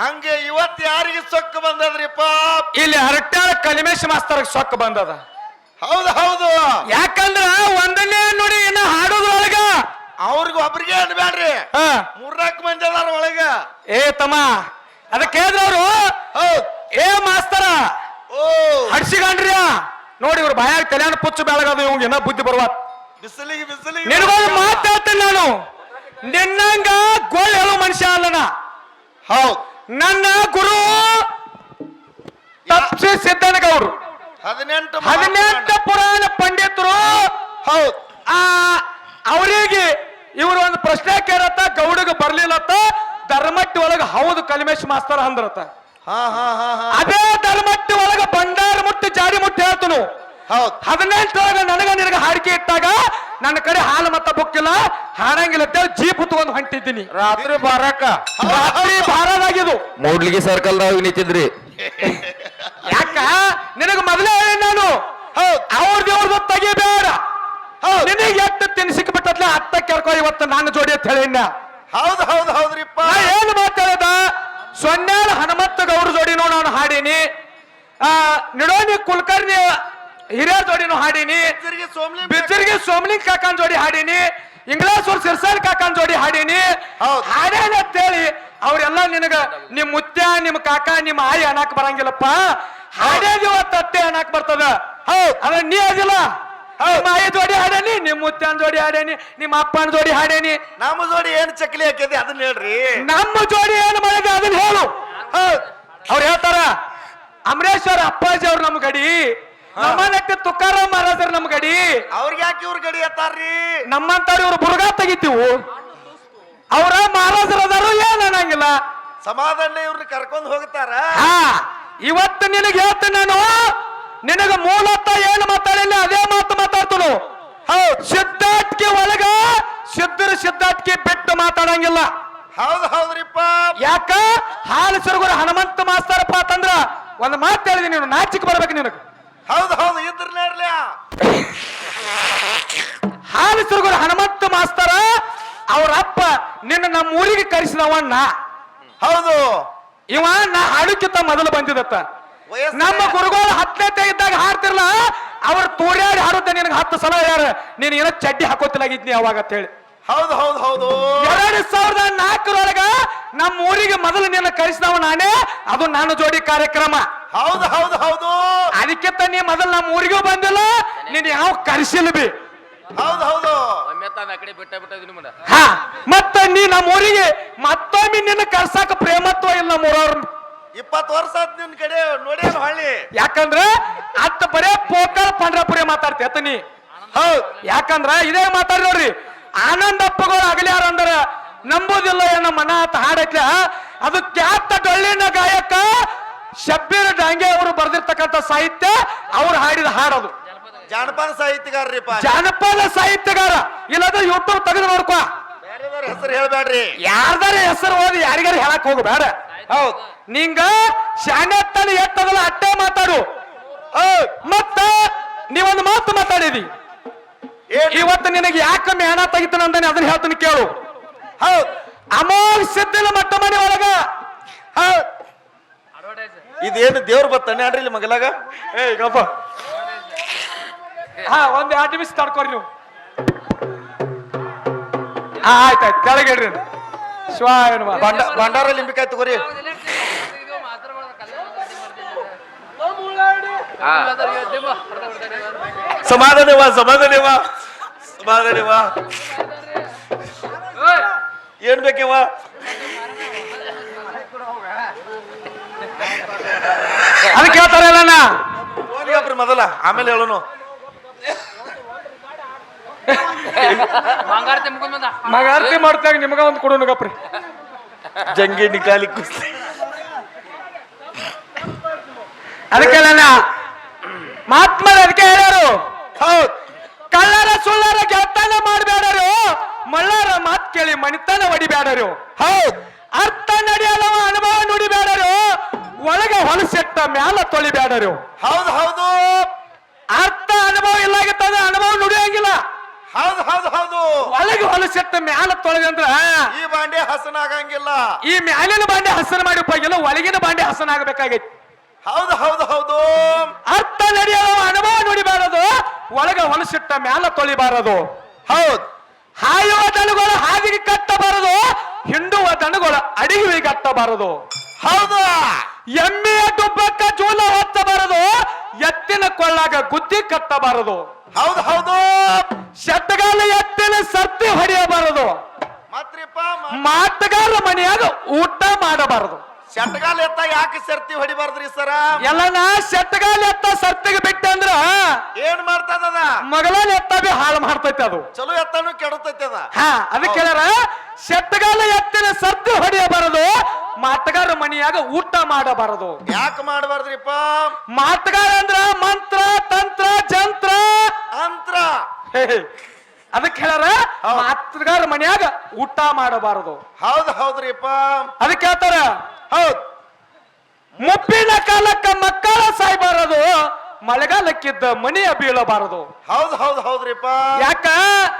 ಹಂಗೆ ಇವತ್ತು ಯಾರಿಗೆ ಸೊಕ್ಕ ಬಂದದ್ರಿಪ್ಪ ಇಲ್ಲಿ ಹರಟ್ಯಾಳ ಕಲಿಮೇಶ್ ಮಾಸ್ತರ್ ಸೊಕ್ಕ ಬಂದದ. ಹೌದು ಹೌದು. ಯಾಕಂದ್ರ ಒಂದನೇ ನೋಡಿ ಇನ್ನ ಹಾಡೋದ್ರೊಳಗ ಅವ್ರಿಗೆ ಒಬ್ರಿಗೆ ಅನ್ಬೇಡ್ರಿ ಹಾ. ಮೂರ್ನಾಲ್ಕು ಮಂದಿ ಅದಾರ ಒಳಗ. ಏ ತಮ್ಮ ಅದಕ್ಕೆ ಹೇಳಿದ್ರವ್ರು? ಹೌದ್. ಏ ಮಾಸ್ತರ ಓ. ಹಡ್ಸಿಗಂಡ್ರಿಯ ನೋಡಿ ಇವ್ರ ಬಾಯಾಗ ಕಲ್ಯಾಣ ಪುಚ್ಚು ಬೆಳಗದು ಇವಂಗ ಏನೋ ಬುದ್ಧಿ ಬರುವ ಬಿಸಿಲಿಗೆ ಬಿಸಿಲಿಗೆ ನಿನಗೊಂದು ಮಾತು ಹೇಳ್ತೀನಿ ನಾನು. ನಿನ್ನಂಗ ಗೋಳ್ ಹೇಳೋ ಮನುಷ್ಯ ಅಲ್ಲನ ಹೌದ್. ನನ್ನ ಗುರು ತಪ್ಸಿ ಸಿದ್ದನಗೌಡರು ಹದಿನೆಂಟು ಹದಿನೆಂಟು ಪುರಾಣ ಪಂಡಿತರು. ಹೌದು. ಆ ಅವರಿಗೆ ಇವರು ಒಂದು ಪ್ರಶ್ನೆ ಕೇಳತ್ತ ಗೌಡಗ ಬರ್ಲಿಲ್ಲತ್ತ ಧರ್ಮಟ್ಟಿ ಒಳಗ ಹೌದು ಕಲಿಮೇಶ್ ಮಾಸ್ತರ್ ಅಂದ್ರತ್ತ. ಹಾ ಹಾ ಹಾ ಹಾ. ಅದೇ ಧರ್ಮಟ್ಟಿ ಒಳಗ ಬಂಡಾರ ಮುಟ್ಟಿ ಜಾರಿ ಮುಟ್ಟಿ ಹೇಳ್ತನು. ಹೌದ್. ಹದಿನೆಂಟರೊಳಗ ನನಗ ನಿನಗ ಹಾಡಿಕೆ ಇಟ್ಟಾಗ ನನ್ನ ಕಡೆ ಹಾಲು ಮತ್ತ ಬುಕ್ಕಿಲ್ಲ ಹಾಡಂಗಿಲ್ಲ ಅಂತೇಳಿ ಜೀಪ್ ತಗೊಂಡು ಹೊಂಟಿದ್ದೀನಿ. ರಾತ್ರಿ ಬಾರಕ ರಾತ್ರಿ ಭಾರದಾಗಿದು ಸರ್ಕಲ್ ಸರ್ಕಲ್ದಾಗ ನಿಂತಿದ್ರಿ. ಯಾಕ? ನಿನಗ ಮೊದಲೇ ಹೇಳಿ ನಾನು. ಅವ್ರ ಅವ್ರ ದೇವ್ರದ್ದು ತೆಗಿಬೇಡ. ನಿನಗೆ ಎಷ್ಟು ತಿನ್ಸಿಕ್ ಬಿಟ್ಟತ್ಲೆ ಅತ್ತ ಕೇಳ್ಕೊ ಇವತ್ತು ನನ್ನ ಜೋಡಿ ಅಂತ ಹೇಳಿನ ಹೌದು ಹೌದು ಹೌದ್ರಿಪ್ಪ. ಏನು ಮಾತಾಡದ? ಸೊನ್ನೆ ಹನುಮಂತ ಗೌಡ ಜೋಡಿನೂ ನಾನು ಹಾಡೀನಿ. ಆ ನಿಡೋನಿ ಕುಲಕರ್ಣಿ ಹಿರಿಯ ಜೋಡಿನೂ ಹಾಡೀನಿ. ಬಿಚ್ಚರಿಗೆ ಸೋಮಲಿಂಗ್ ಕಾಕನ್ ಜೋಡಿ ಹಾಡೀನಿ. ಇಂಗ್ಲಾಸೂರ್ ಸಿರ್ಸಾಲ್ ಕಾಕನ್ ಜೋಡಿ ಹಾಡೀನಿ. ಹಾಡೇನ ಅಂತೇಳಿ ಅವ್ರೆಲ್ಲ ನಿನಗ ನಿಮ್ ಮುತ್ಯ ನಿಮ್ ಕಾಕ ನಿಮ್ ಆಯಿ ಅನ್ನಕ್ ಬರಂಗಿಲ್ಲಪ್ಪ. ಹಾಡೇದಿ ಇವತ್ತು ಅತ್ತೆ ಅನ್ನಕ್ ಬರ್ತದ. ಹೌದ್. ಅದ ನೀ ಅದಿಲ್ಲ ಮಾಯಿ ಜೋಡಿ ಹಾಡೇನಿ ನಿಮ್ ಮುತ್ಯನ್ ಜೋಡಿ ಹಾಡೇನಿ ನಿಮ್ ಅಪ್ಪನ ಜೋಡಿ ಹಾಡೇನಿ. ನಮ್ಮ ಜೋಡಿ ಏನ್ ಚಕ್ಲಿ ಹಾಕಿದೆ ಅದನ್ನ ಹೇಳ್ರಿ. ನಮ್ಮ ಜೋಡಿ ಏನು ಮಾಡಿದೆ ಅದನ್ನ ಹೇಳು. ಹೌದ್. ಅವ್ರು ಹೇಳ್ತಾರ ಅಮರೇಶ್ವರ ಅಪ್ಪಾಜಿ ಅವ್ರು ನಮ್ ಗಡಿ. ನಮ್ಮ ತುಕಾರ ತುಕಾರಾಮ್ ಮಹಾರಾಜರು ನಮ್ ಗಡಿ. ಅವ್ರಿಗೆ ಯಾಕೆ ಇವ್ರ ಗಡಿ ಎತ್ತಾರ್ರಿ? ನಮ್ಮಂತ ಇವ್ರು ಬುರ್ಗಾ ತೆಗಿತೀವು. ಅವ್ರ ಮಹಾರಾಜರ ಅದಾರು ಏನ್ ಅನ್ನಂಗಿಲ್ಲ. ಸಮಾಧಾನ ಇವ್ರನ್ನ ಕರ್ಕೊಂಡ್ ಹೋಗ್ತಾರ? ಹಾ ಇವತ್ತು ನಿನಗೆ ಹೇಳ್ತೇನೆ ನಾನು. ನಿನಗ ಮೂಲತ ಏನು ಮಾತಾಡಿಲ್ಲ ಅದೇ ಮಾತು ಮಾತಾಡ್ತನು. ಹೌದ್ ಸಿದ್ಧಾರ್ಥ್ಗೆ ಒಳಗ ಸಿದ್ಧರ ಸಿದ್ಧಾರ್ಥ್ಗೆ ಬಿಟ್ಟು ಮಾತಾಡಂಗಿಲ್ಲ. ಹೌದ್ ಹೌದ್ರಿಪ್ಪ ಯಾಕ? ಹಾಲು ಸುರಗುರು ಹನುಮಂತ ಮಾಸ್ತಾರಪ್ಪ ಅಂತಂದ್ರ ಒಂದು ಮಾತು ಹೇಳಿದೀನಿ ನೀನು ನಾಚಿಕ್ ಬರ್ಬೇಕು ನಿನಗ. ಹೌದ್ ಹೌದು ಇದ್ರಲ್ಲೇ ಇರ್ಲಿ. ಹಾಲು ಸುರಗುರು ಹನುಮಂತ ಮಾಸ್ತರ ಅವ್ರ ಅಪ್ಪ ನಿನ್ನ ನಮ್ಮ ಊರಿಗೆ ಕರೆಸಿದವಣ್ಣ ಹೌದು. ಇವ ನಾ ಹಾಡುಕ್ಕಿಂತ ಮೊದಲು ಬಂದಿದತ್ತ ನಮ್ಮ ಗುರುಗಳು ಹತ್ತನೇ ಇದ್ದಾಗ ಹಾಡ್ತಿರ್ಲ ಅವ್ರ ತೋರ್ಯಾಡಿ ಹಾಡುತ್ತೆ ನಿನಗೆ ಹತ್ತು ಸಲ ಹೇಳ್ಯಾರ ನೀನು ಏನೋ ಚಡ್ಡಿ ಹಾಕೋತಿಲಾಗಿದ್ನಿ ಅವಾಗ ಅಂತ ಹೇಳಿ. ಹೌದು ಹೌದು ಹೌದು. ಎರಡ್ ಸಾವಿರದ ನಾಲ್ಕರೊಳಗ ನಮ್ಮ ಊರಿಗೆ ಮೊದಲು ನಿನ್ನ ಕರೆಸಿದವ ನಾನೇ ಅದು ನಾನು ಜೋಡಿ ಕಾರ್ಯಕ್ರಮ. ಹೌದು ಹೌದು ಹೌದು. ಅದಕ್ಕೆ ನೀ ಮೊದಲು ನಮ್ಮ ಊರಿಗೂ ಬಂದಿಲ್ಲ ನೀನ್ ಯಾವ ಕರೆಸಿಲ್ಲ ಬಿ. ಹೌದು ಹೌದು. ಹಾ ಮತ್ತ ನೀ ನಮ್ಮ ಊರಿಗೆ ಮತ್ತೊಮ್ಮೆ ನಿನ್ನ ಕರ್ಸಾಕ ಪ್ರೇಮತ್ವ ಇಲ್ಲ ನಮ್ಮೂರವ್ರ ಇಪ್ಪತ್ತು ವರ್ಷ ಆತ್ ನಿನ್ ಕಡೆ ನೋಡಿ ಹೊಳ್ಳಿ. ಯಾಕಂದ್ರೆ ಅತ್ತ ಬರೇ ಪೋಕಲ್ ಪಂಡ್ರಪುರಿ ಮಾತಾಡ್ತಿ ಅತ್ತ ನೀ. ಹೌದ್. ಯಾಕಂದ್ರ ಇದೇ ಮಾತಾಡಿ ನೋಡ್ರಿ ಆನಂದಪ್ಪಗಳು ಅಗಲ್ಯಾರ ಅಂದ್ರ ನಂಬುದಿಲ್ಲ ಏನ ಮನ ಅಂತ ಹಾಡೈತ್ಲ. ಅದು ಖ್ಯಾತ ಡೊಳ್ಳಿನ ಗಾಯಕ ಶಬ್ಬೀರ್ ಡಾಂಗೆ ಅವರು ಬರೆದಿರ್ತಕ್ಕಂಥ ಸಾಹಿತ್ಯ ಅವ್ರು ಹಾಡಿದ ಹಾಡದು. ಜಾನಪದ ಸಾಹಿತ್ಯಗಾರ್ರಿಪ್ಪ. ಜಾನಪದ ಸಾಹಿತ್ಯಗಾರ. ಇಲ್ಲಾದ್ರೆ ಯೂಟ್ಯೂಬ್ ತೆಗೆದು ನೋಡ್ಕೋ. ಹೆಸರು ಹೇಳ್ಬೇಡ್ರಿ ಯಾರ್ದಾರ ಹೆಸರು ಓದಿ ಯಾರಿಗಾರ ಹೇಳಕ್ ಹೋಗಬೇಡ ಹೌದ್. ನಿಂಗ ಶಾಣೆತ್ತನ ಎತ್ತದಲ್ಲ ಅಟ್ಟೆ ಮಾತಾಡು. ಮತ್ತ ನೀವೊಂದು ಮಾತು ಮಾತಾಡಿದಿ. ಇವತ್ತು ನಿನಗೆ ಯಾಕೆ ಮೇಣ ತೆಗಿತಾನ ಅಂತಾನೆ ಅದನ್ನ ಹೇಳ್ತೀನಿ ಕೇಳು. ಹೌದು. ಅಮೋಲ್ ಸಿದ್ದಿನ ಮಟ್ಟ ಮನೆ ಒಳಗ. ಹೌದ್. ಇದೇನು ದೇವ್ರ ಬತ್ತಾನೆ ಅಡ್ರಿ ಇಲ್ಲಿ ಮಗಲಾಗ? ಏ ಗಪ್ಪ ಹಾ ಒಂದ್ ಎರಡು ನಿಮಿಷ ತಡ್ಕೊರಿ ನೀವು. ಹಾ ಆಯ್ತಾಯ್ತು ಕೆಳಗಿಡ್ರಿ. ಶಿವಾಯ ಭಂಡಾರ ಲಿಂಬಿಕಾಯಿ ತಗೋರಿ. ಸಮಾಧಾನವಾ ಸಮಾಧಾನವಾ ಸಮಾಧಾನವಾ ಏನ್ ಬೇಕಿವ ಅದಕ್ಕೆ ಹೇಳ್ತಾರಲ್ಲ ಹೋಗ್ರಿ ಮೊದಲ ಆಮೇಲೆ ಹೇಳೋನು. ಮಗಾರ್ತಿ ಮಾಡ್ತಾಗ ನಿಮಗ ಒಂದು ಕೊಡೋನು ಗಪ್ರಿ. ಜಂಗಿ ನಿಕಾಲಿ ಕುಸ್ತಿ. ಅದಕ್ಕೆ ಮಾತ್ಮ ಅದಕ್ಕೆ ಹೇಳ್ಯಾರು. ಹೌದ್. ಕಳ್ಳರ ಸುಳ್ಳರ ಗೆಳತನ ಮಾಡಬೇಡರು ಮಳ್ಳರ ಮಾತ್ ಕೇಳಿ ಮಣಿತನ ಹೊಡಿಬೇಡರು ಹೌದು. ಅರ್ಥ ನಡೆಯಲ್ಲ ಅನುಭವ ನುಡಿಬೇಡರು ಒಳಗೆ ಹೊಲಸೆಟ್ಟ ಮ್ಯಾಲ ತೊಳಿಬೇಡರು ಹೌದು ಹೌದು. ಅರ್ಥ ಅನುಭವ ಇಲ್ಲ ಅನುಭವ ನುಡಿಯಂಗಿಲ್ಲ. ಹೌದು ಹೌದು ಹೌದು. ಒಳಗೆ ಹೊಲಸೆಟ್ಟ ಮ್ಯಾಲ ತೊಳೆದಂದ್ರ ಈ ಬಾಂಡೆ ಹಸನಾಗಂಗಿಲ್ಲ. ಈ ಮ್ಯಾಲಿನ ಬಾಂಡೆ ಹಸನ ಮಾಡಿ ಉಪಯೋಗಿಲ್ಲ ಒಳಗಿನ ಬಾಂಡೆ ಹಸನ ಆಗಬೇಕಾಗೈತಿ ಹೌದು ಹೌದು ಹೌದು. ಅರ್ಥ ನುಡಿಬಾರದು ಒಳಗ ಹೊಲಸಿಟ್ಟ ಮ್ಯಾಲ ತೊಳಿಬಾರದು. ಹೌದು. ಹಾಯುವ ದನಗಳು ಹಾದಿಗೆ ಕಟ್ಟಬಾರದು ಹಿಂಡುವ ದನಗಳು ಅಡಿಗೆ ಕಟ್ಟಬಾರದು. ಹೌದು. ಎಮ್ಮೆಯ ದುಬ್ಬಕ್ಕ ಜೂಲ ಹೊತ್ತಬಾರದು ಎತ್ತಿನ ಕೊಳ್ಳಾಗ ಗುದ್ದಿ ಕಟ್ಟಬಾರದು. ಹೌದು ಹೌದು. ಶೆಟ್ಟಗಾಲ ಎತ್ತಿನ ಸರ್ತಿ ಹೊಡೆಯಬಾರದು. ಮಾತಗಾರ ಮನೆಯಾಗ ಊಟ ಮಾಡಬಾರದು. ಶಟಗಾಲ ಎತ್ತ ಯಾಕೆ ಸರ್ತಿ ಹೊಡಿಬಾರ್ದ್ರಿ ಸರ? ಎಲ್ಲನ ಶೆಟ್ಟಗಾಲ ಎತ್ತ ಸರ್ತಿಗೆ ಬಿಟ್ಟೆ ಅಂದ್ರ ಏನ್ ಮಾಡ್ತದ ಮಗಲಾಲ ಎತ್ತ ಬಿ ಹಾಳು ಮಾಡ್ತೈತೆ ಅದು. ಚಲೋ ಎತ್ತನು ಕೆಡತೈತೆ ಅದ. ಹಾ ಅದಕ್ಕೆ ಹೇಳ್ಯಾರ ಶಟ್ಗಾಲ ಎತ್ತಿನ ಸರ್ತಿ ಹೊಡೆಯಬಾರದು ಮಾತಗಾರ ಮನೆಯಾಗ ಊಟ ಮಾಡಬಾರದು. ಯಾಕೆ ಮಾಡಬಾರ್ದ್ರಿಪ್ಪ? ಮಾತಗಾರ ಅಂದ್ರ ಮಂತ್ರ ತಂತ್ರ ಜಂತ್ರ. ಅಂತ್ರ. ಅದಕ್ಕೆ ಹೇಳ್ಯಾರ ಮಾತಗಾರ ಮನೆಯಾಗ ಊಟ ಮಾಡಬಾರದು. ಹೌದು ಹೌದ್ರಿಪ್ಪ. ಅದಕ್ಕೆ ಹೇಳ್ತಾರ ಹೌದ್. ಮುಪ್ಪಿನ ಕಾಲಕ್ಕ ಮಕ್ಕಳ ಸಾಯ್ಬಾರದು ಮಳೆಗಾಲಕ್ಕಿದ್ದ ಮನೆಯ ಬೀಳಬಾರದು. ಹೌದ್ ಹೌದ್ ಹೌದ್ರಿಪ್ಪ. ಯಾಕ?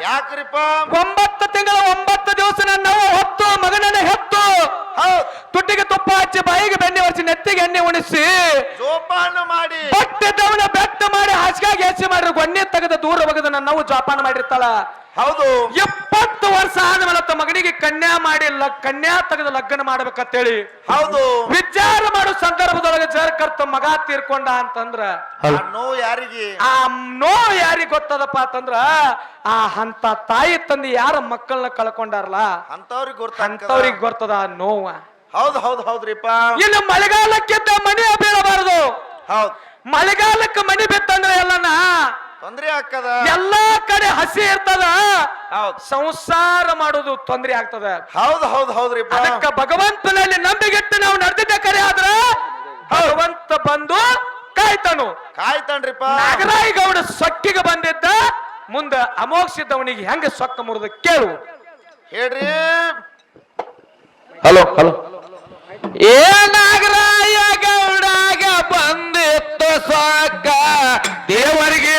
ಯಾಕ್ರಿಪ್ಪ? ಒಂಬತ್ತು ತಿಂಗಳ ಒಂಬತ್ತು ದಿವಸ ನಾವು ಹೊತ್ತು ಮಗನನ್ನ ಹೆತ್ತು. ತುಟ್ಟಿಗೆ ತುಪ್ಪ ಹಚ್ಚಿ ಬಾಯಿಗೆ ಬೆಣ್ಣೆ ಒರೆಸಿ ನೆತ್ತಿಗೆ ಎಣ್ಣೆ ಉಣಿಸಿ. ಜೋಪಾನ ಮಾಡಿ. ಬಟ್ಟೆದವನ ಬೆಟ್ಟ ಮಾಡಿ ಹಾಸಿಗೆ ಹೆಚ್ಚಿ ಮಾಡಿ ಗೊನ್ನೆ ತೆಗೆದ ನಾವು ಜೋಪಾನ ಮಾಡಿರ್ತಾಳ. ಹೌದು. ಎಪ್ಪತ್ತು ವರ್ಷ ಆದ್ಮೇಲೆ ತಮ್ಮ ಮಗನಿಗೆ ಕನ್ಯಾ ಮಾಡಿ ಕನ್ಯಾ ತೆಗೆದು ಲಗ್ನ ಮಾಡ್ಬೇಕಂತೇಳಿ. ಹೌದು. ವಿಚಾರ ಮಾಡೋ ಸಂದರ್ಭದೊಳಗೆ ಜರ್ಕರ್ತ ಮಗ ತೀರ್ಕೊಂಡ ಅಂತಂದ್ರ ನೋ ನೋವು ಯಾರಿಗೆ? ಆ ನೋ ಯಾರಿಗೆ ಗೊತ್ತದಪ್ಪ ಅಂತಂದ್ರ ಆ ಅಂತ ತಾಯಿ ತಂದೆ ಯಾರ ಮಕ್ಕಳನ್ನ ಕಳ್ಕೊಂಡಾರಲ್ಲ? ಅಂತವ್ರಿಗೆ ಗೊತ್ತ ಅಂತವ್ರಿಗೆ ಗೊತ್ತದ ಆ ನೋವ. ಹೌದು ಹೌದು ಹೌದ್ರಿಪ್ಪ. ಇನ್ನು ಮಳೆಗಾಲಕ್ಕಿದ್ದ ಮನೆ ಬೀಳಬಾರದು. ಹೌದು. ಮಳೆಗಾಲಕ್ಕೆ ಮನೆ ಬಿತ್ತಂದ್ರೆ ಎಲ್ಲನ ತೊಂದ್ರೆ ಆಗ್ತದ? ಎಲ್ಲಾ ಕಡೆ ಹಸಿ ಇರ್ತದ. ಹೌದ್. ಸಂಸಾರ ಮಾಡೋದು ತೊಂದರೆ ಆಗ್ತದ. ಹೌದ್ ಹೌದ್ ಹೌದ್ರಿ ಅದಕ್ಕ ಭಗವಂತನಲ್ಲಿ ನಂಬಿಗೆಟ್ಟು ನಾವು ನಡೆದಿದ್ದ ಕರೆ ಆದ್ರ ಭಗವಂತ ಬಂದು ಕಾಯ್ತಾನು. ಕಾಯ್ತಾನ್ರಿಪ್ಪ. ನಾಗರಾಯಿ ಗೌಡ ಸೊಕ್ಕಿಗೆ ಬಂದಿದ್ದ ಮುಂದ ಅಮೋಕ್ಷಿದ್ದವನಿಗೆ ಹೆಂಗ ಸೊಕ್ಕ ಮುರಿದ ಕೇಳು. ಹೇಳ್ರಿ. Hello hello. ಏ ನಾಗರಾಯ ಗೌಡಾಗ ಬಂದಿತ್ತು ಸೊಕ್ಕ. ದೇವರಿಗೆ